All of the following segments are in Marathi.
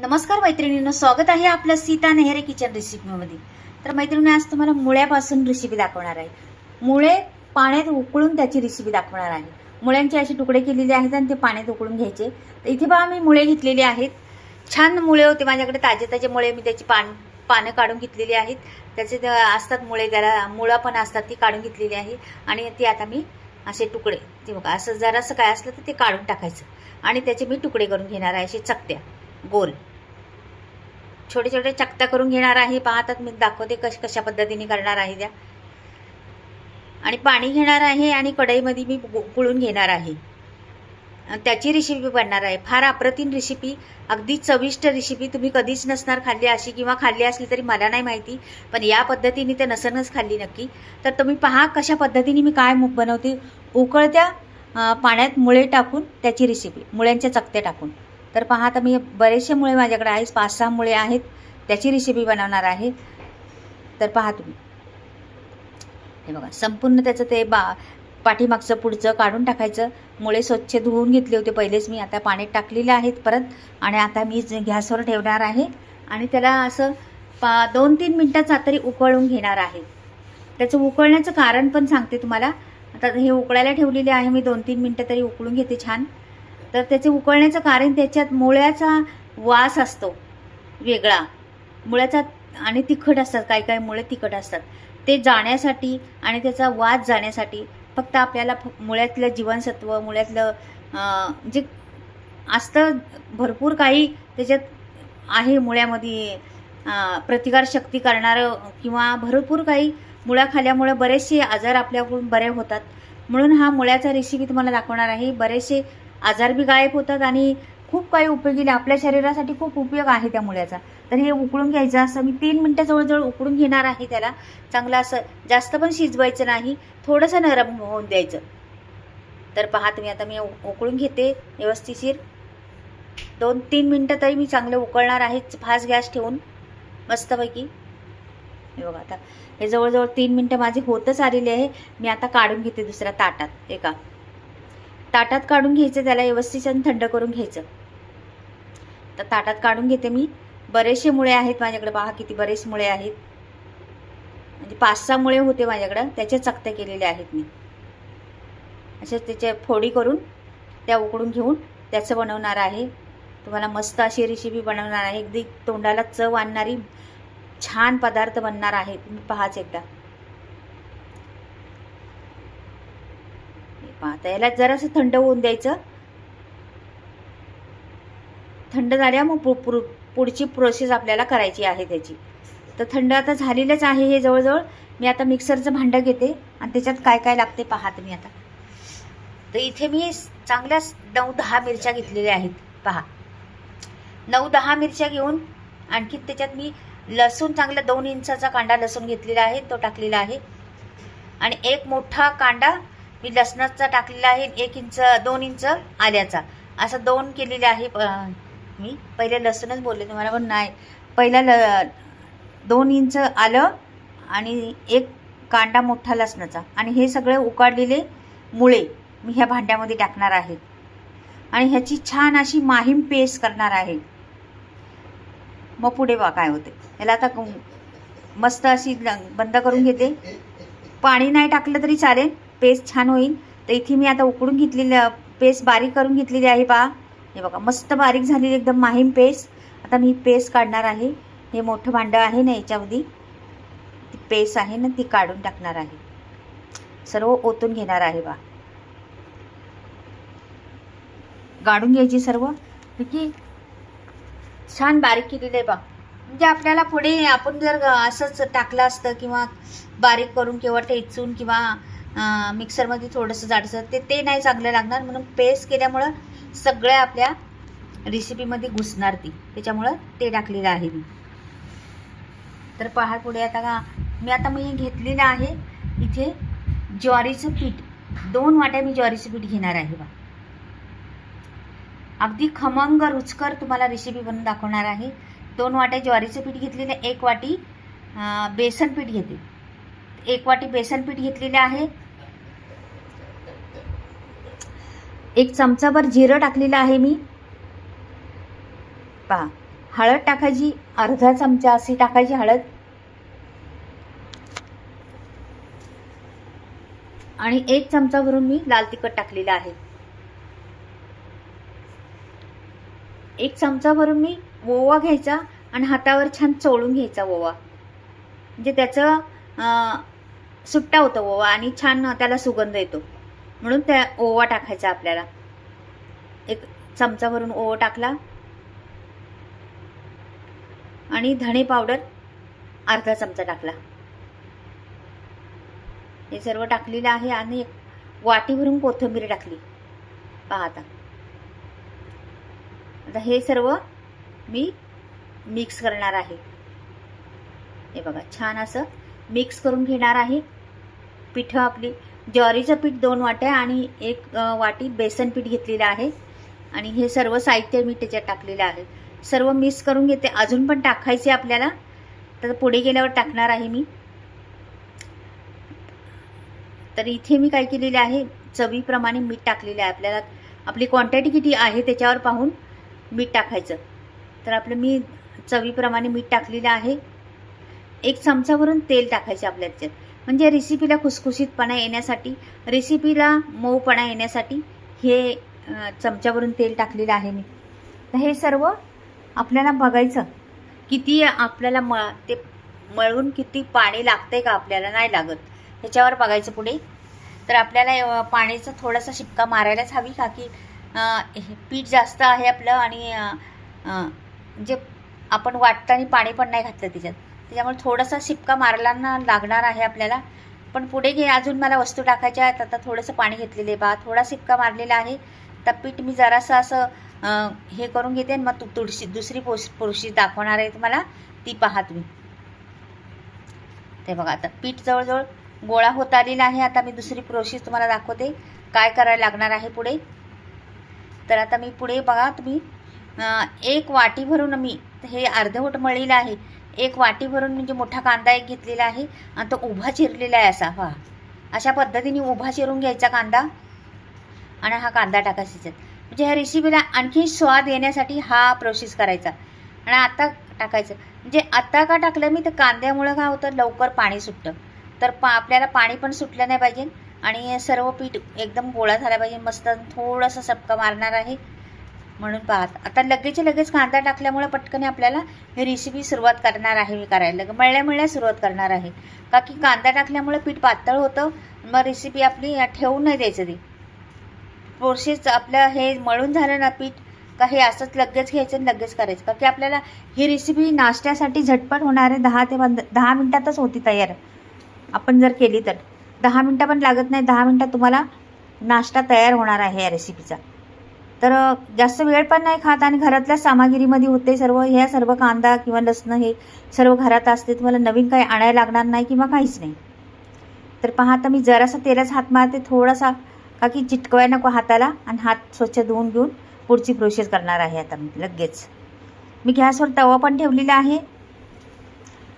नमस्कार मैत्रिणींनो स्वागत आहे आपलं सीता नेहरे किचन रेसिपीमध्ये. तर मैत्रिणी आज तुम्हाला मुळ्यापासून रेसिपी दाखवणार आहे. मुळे पाण्यात उकळून त्याची रेसिपी दाखवणार आहे. मुळ्यांचे असे तुकडे केलेले आहेत आणि ते पाण्यात उकळून घ्यायचे. तर इथे बघा मी मुळे घेतलेले आहेत. छान मुळे होते माझ्याकडे ताजे ताजे मुळे मी त्याची पान पानं काढून घेतलेली आहेत. त्याचे असतात मुळे त्याला मुळं पण असतात ती काढून घेतलेली आहे. आणि ती आता मी असे तुकडे ते बघा असं जरासं काय असलं तर ते काढून टाकायचं. आणि त्याचे मी तुकडे करून घेणार आहे असे चकत्या गोल. छोटे छोटे चकत्या करून घेणार आहे. पाहतात मी दाखवते कश कशा पद्धतीने करणार आहे त्या. आणि पाणी घेणार आहे आणि कढईमध्ये मी गुळून घेणार आहे. त्याची रेसिपी बनणार आहे. फार अप्रतिम रेसिपी अगदी चविष्ट रेसिपी तुम्ही कधीच नसणार खाल्ली अशी किंवा खाल्ली असली तरी मला नाही माहिती पण या पद्धतीने ते नसनच खाल्ली नक्की. तर तुम्ही पहा कशा पद्धतीने मी काय बनवते. उकळत्या पाण्यात मुळे टाकून त्याची रेसिपी मुळ्यांच्या चकत्या टाकून. तर पहा आता मी बरेचसे मुळे माझ्याकडे आहेत पाच सहा मुळे आहेत त्याची रेसिपी बनवणार आहे. तर पहा तुम्ही. हे बघा संपूर्ण त्याचं ते बा पाठीमागचं पुढचं काढून टाकायचं. मुळे स्वच्छ धुवून घेतले होते पहिलेच मी आता पाण्यात टाकलेले आहेत परत. आणि आता मी गॅसवर ठेवणार आहे. आणि त्याला असं पा दोन तीन मिनटाचा तरी उकळून घेणार आहे. त्याचं उकळण्याचं कारण पण सांगते तुम्हाला. आता हे उकळायला ठेवलेले आहे मी दोन तीन मिनटं तरी उकळून घेते छान. तर त्याचे उकळण्याचं कारण त्याच्यात मुळ्याचा वास असतो वेगळा. मुळ्याचा आणि तिखट असतात काही काही मुळे तिखट असतात. ते जाण्यासाठी आणि त्याचा वास जाण्यासाठी फक्त आपल्याला फ- मुळ्यातलं जीवनसत्व मुळ्यातलं जे असतं भरपूर काही त्याच्यात आहे मुळ्यामध्ये प्रतिकारशक्ती करणारं किंवा भरपूर काही मुळा खाल्ल्यामुळे बरेचसे आजार आपल्याकडून बरे होतात. म्हणून हा मुळ्याचा रेसिपी तुम्हाला दाखवणार आहे. बरेचसे आजार बी गायब होतात आणि खूप काही उपयोगी आपल्या शरीरासाठी खूप उपयोग आहे त्या मुळ्याचा. तर हे उकळून घ्यायचं असं मी तीन मिनटं जवळजवळ उकळून घेणार आहे त्याला. चांगलं असं जास्त पण शिजवायचं नाही. थोडंसं नरम हो- होऊन द्यायचं. तर पहा तुम्ही आता मी उ- उकळून घेते व्यवस्थिशीर दोन तीन मिनटं तरी मी चांगलं उकळणार आहे. फास्ट गॅस ठेवून. मस्तपैकी. हे बघा आता. हे जवळजवळ तीन मिनटं माझे होतच आलेले आहे. मी आता काढून घेते दुसऱ्या ताटात. एका ताटात काढून घ्यायचं त्याला व्यवस्थित आणि थंड करून घ्यायचं. तर ताटात काढून घेते मी. बरेचसे मुळे आहेत माझ्याकडे पहा किती बरेच मुळे आहेत. म्हणजे पाच सहा मुळे होते माझ्याकडं त्याच्या चकत्या केलेल्या आहेत मी. अशा त्याच्या फोडी करून त्या उकडून घेऊन त्याचं बनवणार आहे. तुम्हाला मस्त अशी रेसिपी बनवणार आहे. अगदी तोंडाला चव आणणारी छान पदार्थ बनणार आहे. तुम्ही पहाच एकदा. पहा आता याला जरासं थंड होऊन द्यायचं. थंड झाल्या मग पुढची प्रोसेस आपल्याला करायची आहे त्याची. तर थंड आता झालेलंच आहे हे जवळजवळ. मी आता मिक्सरचं भांडं घेते आणि त्याच्यात काय काय लागते पहा तुम्ही आता. तर इथे मी चांगल्या नऊ दहा मिरच्या घेतलेल्या आहेत. पहा. नऊ दहा मिरच्या घेऊन आणखी त्याच्यात मी लसूण चांगला दोन इंचाचा कांदा लसूण घेतलेला आहे तो टाकलेला आहे. आणि एक मोठा कांदा मी लसणाचा टाकलेला आहे एक इंच दोन इंच आल्याचा. असं दोन केलेले आहे मी. पहिले लसणच बोलले तुम्हाला पण नाही. पहिला ल दोन इंच आलं आणि एक कांदा मोठा लसणाचा. आणि हे सगळे उकाडलेले मुळे मी ह्या भांड्यामध्ये टाकणार आहे. आणि ह्याची छान अशी माहीम पेस्ट करणार आहे. मग पुढे बा काय होते. ह्याला आता मस्त अशी ल- बंद करून घेते. पाणी नाही टाकलं तरी चालेल. पेस्ट छान होईल. तर इथे मी आता उकडून घेतलेली पेस्ट बारीक करून घेतलेली आहे पहा हे बघा मस्त बारीक झालेली एकदम माहीम पेस्ट. आता मी पेस्ट काढणार आहे. हे मोठं भांडं आहे ना याच्यामध्ये. ती पेस्ट आहे ना ती काढून टाकणार आहे. सर्व ओतून घेणार आहे बा. गाडून घ्यायची सर्व. की छान बारीक केलेलं आहे बा. म्हणजे आपल्याला पुढे आपण जर असंच टाकलं असतं किंवा बारीक करून किंवा ठेचून किंवा मिक्सरमध्ये थोडंसं जाडसं ते ते नाही चांगलं लागणार. म्हणून पेस्ट केल्यामुळं सगळ्या आपल्या रेसिपीमध्ये घुसणार ती. त्याच्यामुळं ते टाकलेलं आहे मी. तर पहा पुढे आता का मी आता मी घेतलेलं आहे इथे ज्वारीचं पीठ. दोन वाट्या मी ज्वारीचं पीठ घेणार आहे बा. अगदी खमंग रुचकर तुम्हाला रेसिपी बनवून दाखवणार आहे. दोन वाट्या ज्वारीचं पीठ घेतलेलं एक वाटी बेसन पीठ घेते. एक वाटी बेसन पीठ घेतलेलं आहे. एक चमचाभर जिरं टाकलेलं आहे मी. पहा हळद टाकायची अर्धा चमचा अशी टाकायची हळद. आणि एक चमचा भरून मी लाल तिखट टाकलेलं आहे. एक चमचा भरून मी ओवा घ्यायचा आणि हातावर छान चोळून घ्यायचा ओवा. म्हणजे त्याचं सुट्टा होतं ओवा आणि छान त्याला सुगंध येतो. म्हणून त्या ओवा टाकायचा आपल्याला. एक चमचा भरून ओवा टाकला. आणि धणे पावडर अर्धा चमचा टाकला. हे सर्व टाकलेलं आहे आणि एक वाटी भरून कोथिंबीर टाकली. पहा आता. आता हे सर्व मी मिक्स करणार आहे. हे बघा छान असं मिक्स करून घेणार आहे. पिठं आपली ज्वारीचं पीठ दोन वाट्या आणि एक वाटी बेसन पीठ घेतलेलं आहे. आणि हे सर्व साहित्य मी त्याच्यात टाकलेलं आहे. सर्व मिक्स करून घेते. अजून पण टाकायचे आपल्याला. तर पुढे गेल्यावर टाकणार आहे मी. तर इथे मी काय केलेले आहे? चवीप्रमाणे मीठ टाकलेलं आहे आपल्याला. आपली क्वांटिटी किती आहे त्याच्यावर पाहून मीठ टाकायचं. तर आपलं मी चवीप्रमाणे मीठ टाकलेलं आहे. एक चमचावरून तेल टाकायचं आपल्या त्याच्यात. म्हणजे रेसिपीला खुसखुशीतपणा येण्यासाठी रेसिपीला मऊपणा येण्यासाठी हे चमच्यावरून तेल टाकलेलं आहे मी. तर हे सर्व आपल्याला बघायचं. किती आपल्याला म ते मळून किती पाणी लागतं आहे का आपल्याला नाही लागत. ह्याच्यावर बघायचं पुढे. तर आपल्याला पाण्याचा थोडासा शिपका मारायलाच हवी का की हे पीठ जास्त आहे आपलं आणि जे आपण वाटताना पाणी पण नाही घातलं त्याच्यात. त्याच्यामुळे थोडासा शिपका मारला लागणार आहे आपल्याला. पण पुढे घे अजून मला वस्तू टाकायच्या आहेत. आता थोडंसं पाणी घेतलेले आहे बा. थोडा शिपका मारलेला आहे. तर पीठ मी जरासं असं हे करून घेते आणि मग तू तुळशी दुसरी पोश पुरुषी दाखवणार आहे तुम्हाला. ती पहा तुम्ही. ते बघा आता पीठ जवळजवळ गोळा होत आलेला आहे. आता मी दुसरी प्रोसेस तुम्हाला दाखवते. काय करायला लागणार आहे पुढे? तर आता मी पुढे बघा तुम्ही. एक वाटी भरून मी हे अर्धवट मळलेलं आहे. एक वाटी भरून म्हणजे मोठा कांदा एक घेतलेला आहे आणि तो उभा चिरलेला आहे असा हा. अशा पद्धतीने उभा चिरून घ्यायचा कांदा आणि हा कांदा टाकायचा त्याच्यात. म्हणजे ह्या रेसिपीला आणखी स्वाद येण्यासाठी हा प्रोसेस करायचा. आणि आता टाकायचं. म्हणजे आता का टाकलं मी? तर कांद्यामुळं काय होतं? लवकर पाणी सुटतं. तर पा आपल्याला पाणी पण सुटलं नाही पाहिजे. आणि सर्व पीठ एकदम गोळा झाला पाहिजे. मस्त थोडंसं सपका मारणार आहे. म्हणून पाहत. आता लगेच लगेच कांदा टाकल्यामुळे पटकन आपल्याला ही रेसिपी सुरुवात करणार आहे मी करायला. लगे मळल्या मळल्या सुरुवात करणार आहे. का की कांदा टाकल्यामुळे पीठ पातळ होतं मग रेसिपी आपली ठेवून नाही द्यायचं ती. प्रोसेस आपलं हे मळून झालं ना पीठ का हे असंच लगेच घ्यायचं आणि लगेच करायचं. का की आपल्याला ही रेसिपी नाश्त्यासाठी झटपट होणार आहे दहा ते पंध दहा मिनटातच होती तयार. आपण जर केली तर. दहा मिनटं पण लागत नाही दहा मिनटात तुम्हाला नाश्ता तयार होणार आहे या रेसिपीचा तर जास्त वेळ पण नाही खात आणि घरातल्या सामग्रीमध्ये होते सर्व ह्या सर्व कांदा किंवा लसणं हे सर्व घरात असते तुम्हाला नवीन काही आणायला लागणार नाही किंवा काहीच नाही. तर पहा आता मी जरासा तेलाच हात मारते थोडासा का की चिटकवाय नको हाताला आणि हात स्वच्छ धुवून घेऊन पुढची प्रोसेस करणार आहे आता मी लगेच. मी गॅसवर तवा पण ठेवलेला आहे.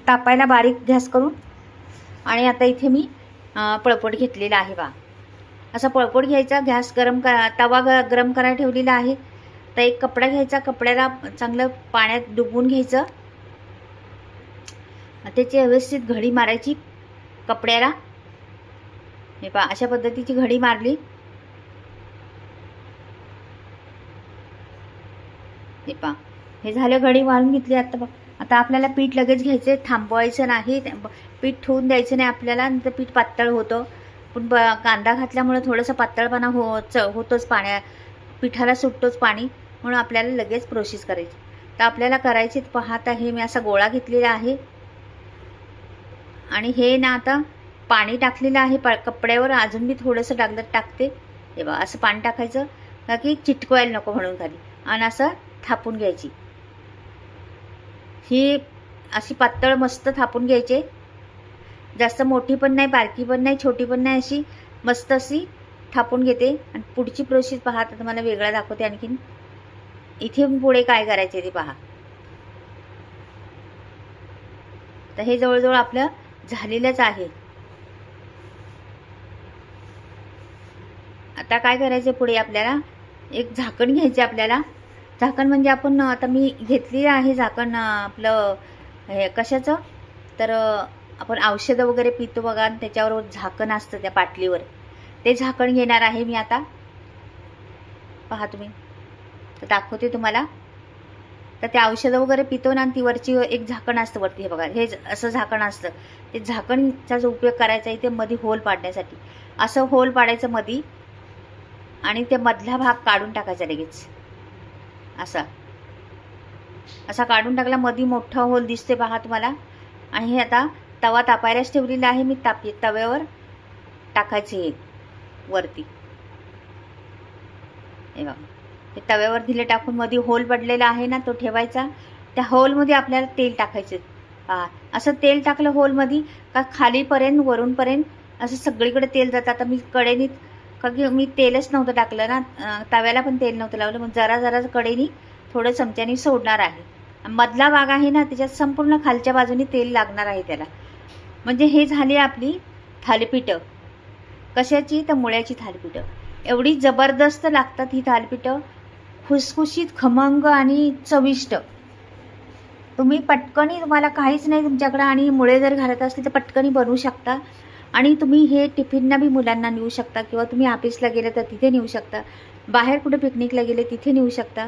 तापायला बारीक गॅस करून. आणि आता इथे मी पळपट घेतलेला आहे बा. असा पळपट घ्यायचा गॅस गरम करा तवा ग गरम करायला ठेवलेला आहे. तर एक कपडा घ्यायचा कपड्याला चांगलं पाण्यात डुबवून घ्यायचं. त्याची व्यवस्थित घडी मारायची कपड्याला. हे पा अशा पद्धतीची घडी मारली. हे पा हे झालं घडी मारून घेतली आता बघ. आता आपल्याला पीठ लगेच घ्यायचं थांबवायचं नाही पीठ ठेवून द्यायचं नाही आपल्याला नंतर पीठ पातळ होतं. पण ब कांदा घातल्यामुळे थोडंसं पातळपणा हो च होतोच पाण्या पिठाला सुटतोच पाणी म्हणून आपल्याला लगेच प्रोसेस करायची. तर आपल्याला करायची पाहता हे मी असा गोळा घेतलेला आहे. आणि हे ना आता पाणी टाकलेलं आहे पा कपड्यावर अजून मी थोडंसं टाकलं टाकते. हे बा असं पाणी टाकायचं. का की चिटकवायला नको म्हणून खाली. आणि असं थापून घ्यायची. ही अशी पातळ मस्त थापून घ्यायचे. जास्त मोठी पण नाही बारकी पण नाही छोटी पण नाही अशी मस्त अशी थापून घेते. आणि पुढची प्रोसेस पहा आता तुम्हाला वेगळा दाखवते आणखीन. इथे पुढे काय करायचे ते पहा. तर हे जवळजवळ आपलं झालेलंच आहे. आता काय करायचं पुढे आपल्याला? एक झाकण घ्यायचे आपल्याला. झाकण म्हणजे आपण आता मी घेतलेलं आहे झाकण आपलं हे कशाचं? तर आपण औषधं वगैरे पितो बघा आणि त्याच्यावर झाकण असतं त्या पाटलीवर. ते झाकण घेणार आहे मी आता. पहा तुम्ही. तर दाखवते तुम्हाला. तर ते औषधं वगैरे पितो ना आणि ती वरची एक झाकण असतं वरती. हे बघा हे असं झाकण असतं. ते झाकणचा जो उपयोग करायचा आहे ते मध्ये होल पाडण्यासाठी. असं होल पाडायचं मधी आणि ते मधला भाग काढून टाकायचा लगेच. असा. असा काढून टाकला मधी मोठा होल दिसते पहा तुम्हाला. आणि हे आता तवा तापायलाच ठेवलेला आहे मी ताप तव्यावर टाकायचे हे वरती. हे बघा. ते तव्यावर दिले टाकून मध्ये होल पडलेला आहे ना तो ठेवायचा. त्या होलमध्ये आपल्याला तेल टाकायचं पहा असं तेल टाकलं होलमध्ये का खालीपर्यंत वरूनपर्यंत असं सगळीकडे तेल जातं. आता मी कडेनी का की मी तेलच नव्हतं टाकलं ना. तव्याला पण तेल नव्हतं लावलं. मग जरा जरा कडेनी थोडं चमच्याने सोडणार आहे. मधला भाग आहे ना त्याच्यात संपूर्ण खालच्या बाजूने तेल लागणार आहे त्याला. म्हणजे हे झाली आपली थालीपीठं. कशाची? तर मुळ्याची थालीपीठं. एवढी जबरदस्त लागतात ही थालीपीठं. खुसखुशीत खमंग आणि चविष्ट. तुम्ही पटकनी तुम्हाला काहीच नाही तुमच्याकडं आणि मुळे जर घालत असतील तर पटकनी बनवू शकता. आणि तुम्ही हे टिफिनना बी मुलांना नेऊ शकता किंवा तुम्ही ऑफिसला गेले तर तिथे नेऊ शकता. बाहेर कुठे पिकनिकला गेले तिथे नेऊ शकता.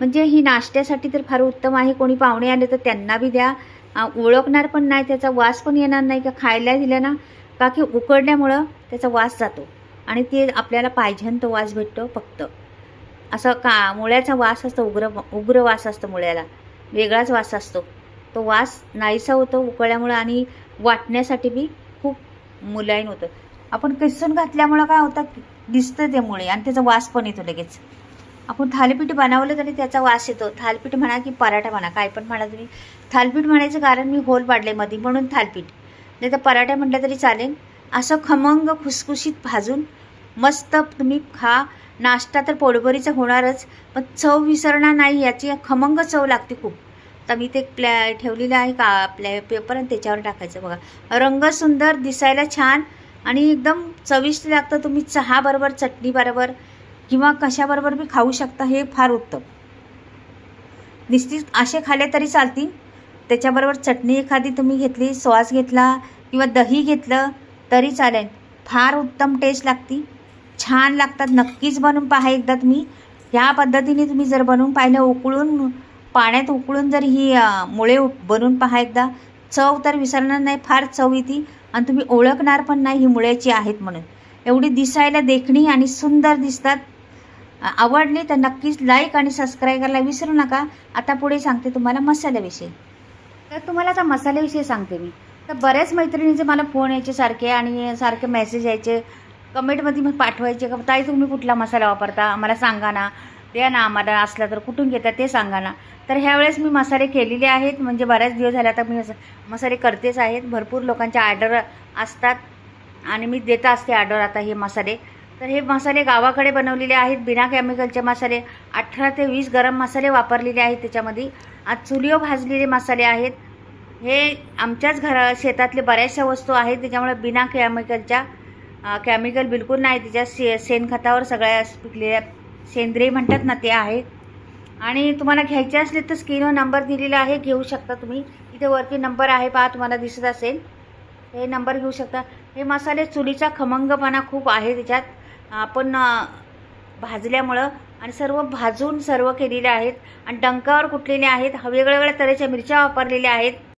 म्हणजे ही नाश्त्यासाठी तर फार उत्तम आहे. कोणी पाहुणे आले तर त्यांना बी द्या. ओळखणार पण नाही त्याचा वास पण येणार नाही का खायला दिलं ना का की उकडल्यामुळं त्याचा वास जातो. आणि ते आपल्याला पाहिजे तो वास भेटतो फक्त. असं का मुळ्याचा वास असतो उग्र उग्र वास असतो मुळ्याला. वेगळाच वास असतो. तो वास नाहीसा होतो उकळल्यामुळं आणि वाटण्यासाठी बी खूप मुलायम होतं. आपण किसून घातल्यामुळं काय होतं दिसतं ते मुळे आणि त्याचा वास पण येतो लगेच. आपण थालीपीठ बनवलं तरी त्याचा वास येतो. थालीपीठ म्हणा की पराठा म्हणा काय पण म्हणा तुम्ही. थालीपीठ म्हणायचं कारण मी होल पाडले मध्ये म्हणून थालीपीठ. नाही तर पराठा म्हटलं तरी चालेल. असं खमंग खुसखुशीत भाजून मस्त तुम्ही खा. नाश्ता तर पोटभरीचा होणारच पण चव विसरणार नाही याची. खमंग चव लागते खूप. तर मी ते प्लॅ ठेवलेलं आहे का आपल्या पेपर आणि त्याच्यावर टाकायचं बघा. रंग सुंदर दिसायला छान आणि एकदम चविष्ट लागतं. तुम्ही चहाबरोबर चटणीबरोबर किंवा कशाबरोबर बी खाऊ शकता हे फार उत्तम. निश्चित असे खाल्ले तरी चालतील. त्याच्याबरोबर चटणी एखादी तुम्ही घेतली सॉस घेतला किंवा दही घेतलं तरी चालेल. फार उत्तम टेस्ट लागती. छान लागतात. नक्कीच बनवून पहा एकदा तुम्ही. ह्या पद्धतीने तुम्ही जर बनवून पाहिलं उकळून पाण्यात उकळून जर ही मुळे बनवून पहा एकदा. चव तर विसरणार नाही. फार चव येते. आणि तुम्ही ओळखणार पण नाही ही मुळ्याची आहेत म्हणून. एवढी दिसायला देखणी आणि सुंदर दिसतात. आवडली तर नक्कीच लाईक आणि सबस्क्राईब करायला विसरू नका. आता पुढे सांगते तुम्हाला मसाल्याविषयी. तर तुम्हाला आता मसाल्याविषयी सांगते मी. तर बऱ्याच मैत्रिणींचे मला फोन यायचे सारखे आणि सारखे मेसेज यायचे कमेंटमध्ये मग पाठवायचे का ताई तुम्ही कुठला मसाला वापरता? आम्हाला सांगा ना. द्या ना आम्हाला असला तर कुठून घेता ते सांगा ना. तर ह्यावेळेस मी मसाले केलेले आहेत. म्हणजे बऱ्याच दिवस झाले आता मी मसाले करतेच आहेत. भरपूर लोकांच्या ऑर्डर असतात आणि मी देत असते ऑर्डर आता हे मसाले. तर हे मसाले गावाकडे बनवलेले आहेत. बिना केमिकलचे मसाले. अठरा ते वीस गरम मसाले वापरलेले आहेत त्याच्यामध्ये. आज चुलीवर भाजलेले मसाले आहेत. हे आमच्याच घरा शेतातले बऱ्याचशा वस्तू आहेत. त्याच्यामुळे बिना केमिकलच्या केमिकल बिलकुल नाही. त्याच्या शे शेणखतावर सगळ्या पिकलेल्या सेंद्रिय म्हणतात ना ते आहेत आणि तुम्हाला घ्यायचे असले तर स्क्रीनवर नंबर दिलेला आहे. घेऊ शकता तुम्ही. इथे वरती नंबर आहे पहा तुम्हाला दिसत असेल. हे नंबर घेऊ शकता. हे मसाले चुलीचा खमंगपणा खूप आहे त्याच्यात. आपण भाजल्यामुळं आणि सर्व भाजून सर्व केलेले आहेत आणि डंकावर कुटलेले आहेत वेगळ्या वेगळ्या तऱ्हेच्या मिरच्या वापरलेल्या आहेत.